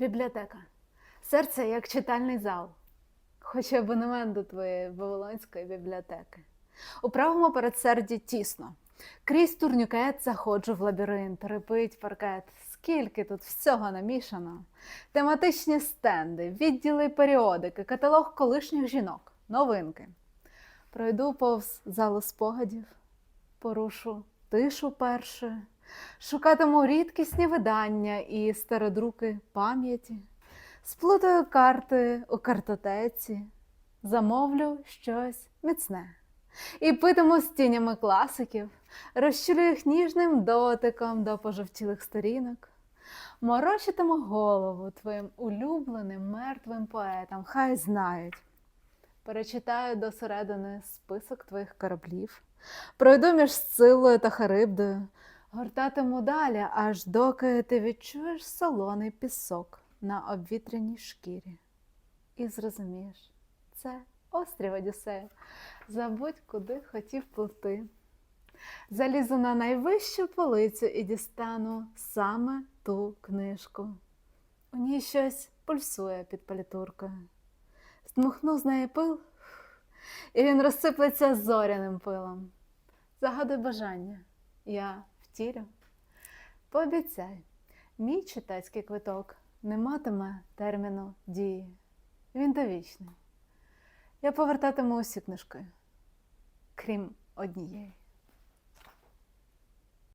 Бібліотека. Серце як читальний зал. Хочу абонемент до твоєї Вавилонської бібліотеки. У правому передсерді тісно. Крізь турнюкет заходжу в лабіринт, рипить паркет. Скільки тут всього намішано. Тематичні стенди, відділи періодики, каталог колишніх жінок, новинки. Пройду повз залу спогадів, порушу тишу перше, шукатиму рідкісні видання і стародруки пам'яті, сплутаю карти у картотеці, замовлю щось міцне. І питиму з тінями класиків, розчулю їх ніжним дотиком до пожовтілих сторінок. Морочитиму голову твоїм улюбленим мертвим поетам, хай знають. Перечитаю до середини список твоїх кораблів, пройду між Сцилою та Харибдою, гортатиму далі, аж доки ти відчуєш солоний пісок на обвітряній шкірі. І зрозумієш, це острів Одіссея. Забудь, куди хотів пливти. Залізу на найвищу полицю і дістану саме ту книжку. У ній щось пульсує під палітуркою. Здмухну з неї пил, і він розсиплеться зоряним пилом. Загадуй бажання, я втілю. Пообіцяй, мій читацький квиток не матиме терміну дії. Він довічний. Я повертатиму усі книжки, крім однієї.